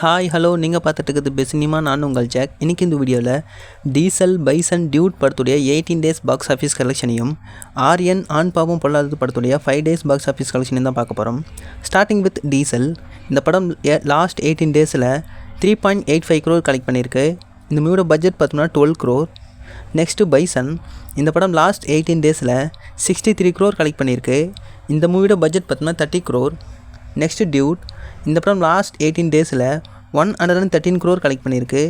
Hi hello நீங்கள் பார்த்துட்டு இருக்கிறது பெசினிமா நான் உங்கள் ஜாக் இன்றைக்கி இந்த வீடியோவில் டீசல் பைசன் டியூட் படத்துடைய எயிட்டீன் டேஸ் பாக்ஸ் ஆஃபீஸ் கலெக்ஷனையும் ஆரியன் ஆண் பாவம் பொல்லாதது படத்துடைய ஃபைவ் டேஸ் பாக்ஸ் ஆஃபீஸ் கலெக்ஷனையும் தான் பார்க்க போகிறோம் ஸ்டார்டிங் வித் டீசல் இந்த படம் லாஸ்ட் எயிட்டீன் டேஸில் three point eight five crore collect பண்ணியிருக்கு இந்த மூவியோட பட்ஜெட் பார்த்தோம்னா டுவெல் க்ரோர் நெக்ஸ்ட்டு பைசன் இந்த படம் லாஸ்ட் எயிட்டீன் டேஸில் சிக்ஸ்டி த்ரீ க்ரோர் கலெக்ட் பண்ணியிருக்கு இந்த மூவியோட பட்ஜெட் பார்த்தோம்னா தேர்ட்டி க்ரோர் நெக்ஸ்ட்டு டியூட் இந்த படம் லாஸ்ட் எயிட்டீன் டேஸில் one hundred and thirteen crore collect பண்ணியிருக்கு.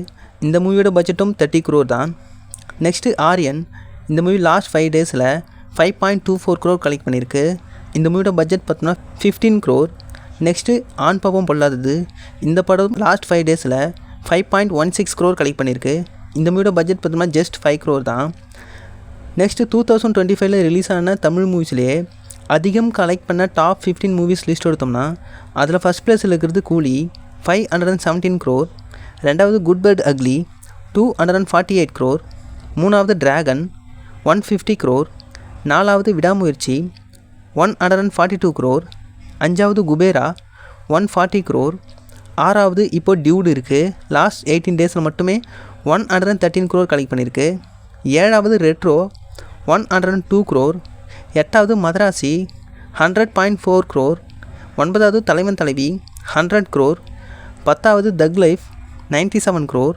இந்த மூவியோட பட்ஜெட்டும் தேர்ட்டி க்ரோர் தான். நெக்ஸ்ட்டு ஆரியன் இந்த மூவி லாஸ்ட் ஃபைவ் டேஸில் five point two four crore collect பண்ணியிருக்கு. இந்த மூவியோட பட்ஜெட் பார்த்தோம்னா ஃபிஃப்டீன் க்ரோர் நெக்ஸ்ட்டு ஆண் பாவம் பொல்லாதது. இந்த படம் லாஸ்ட் ஃபைவ் டேஸில் five point one six crore collect பண்ணியிருக்கு. இந்த மூவியோட பட்ஜெட் பார்த்தோம்னா ஜஸ்ட் ஃபைவ் க்ரோர் தான். நெக்ஸ்ட்டு டூ தௌசண்ட் டுவெண்ட்டி ஃபைவ்ல ரிலீஸ் ஆன தமிழ் மூவிஸ்லேயே அதிகம் கலெக்ட் பண்ண டாப் ஃபிஃப்டீன் மூவிஸ் லிஸ்ட் எடுத்தோம்னா அதில் ஃபஸ்ட் பிளேஸில் இருக்கிறது Coolie five hundred and seventeen crore ரெண்டாவது Good Bad Ugly two hundred and forty eight crore மூணாவது ட்ராகன் ஒன் ஃபிஃப்டி க்ரோர் நாலாவது Vidaamuyarchi one hundred and forty two crore அஞ்சாவது Kuberaa one forty crore ஆறாவது இப்போ டியூடு இருக்குது லாஸ்ட் எயிட்டீன் டேஸில் மட்டுமே one hundred and thirteen crore collect பண்ணியிருக்கு ஏழாவது Retro one hundred and two crore எட்டாவது Madharaasi hundred point four crore ஒன்பதாவது தலைவன் தலைவி ஹண்ட்ரட் க்ரோர் பத்தாவது Thug Life ninety seven crore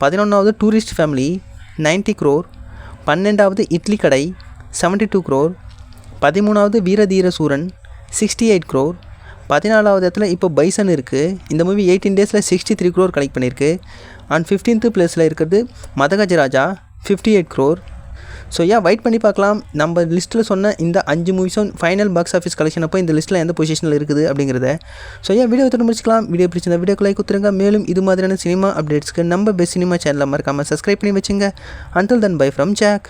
பதினொன்றாவது டூரிஸ்ட் ஃபேமிலி நைன்ட்டி க்ரோர் பன்னெண்டாவது இட்லி கடை செவன்ட்டி டூ க்ரோர் பதிமூணாவது வீரதீர சூரன் சிக்ஸ்டி எயிட் க்ரோர் பதினாலாவது இடத்துல இப்போ பைசன் இருக்குது இந்த மூவி எயிட்டீன் டேஸில் சிக்ஸ்டி த்ரீ க்ரோர் கலெக்ட் பண்ணியிருக்கு. அண்ட் ஃபிஃப்டீன்த்து ப்ளேஸில் இருக்கிறது Madhagajaraja fifty eight crore so ஏன் வெயிட் பண்ணி பார்க்கலாம். நம்ம லிஸ்ட்டில் சொன்ன இந்த அஞ்சு மூவிஸும் ஃபைனல் பாக்ஸ் ஆஃபீஸ் கலெக்ஷன் அப்போ இந்த லிஸ்ட்டில் எந்த பொசிஷனில் இருக்குது அப்படிங்கிறத. ஸோ ஏன் வீடியோ தொடர்ந்து முடிச்சிக்கலாம். வீடியோ பிடிச்சிருந்த வீடியோக்கு லைக் கொடுத்துருங்க மேலும் இது மாதிரியான சினிமா அப்டேட்ஸ்க்கு நம்ம பெஸ்ட் சினிமா சேனலில் மறக்காமல் சப்ஸ்கிரைப் பண்ணி வச்சுங்க. Until then bye from Jack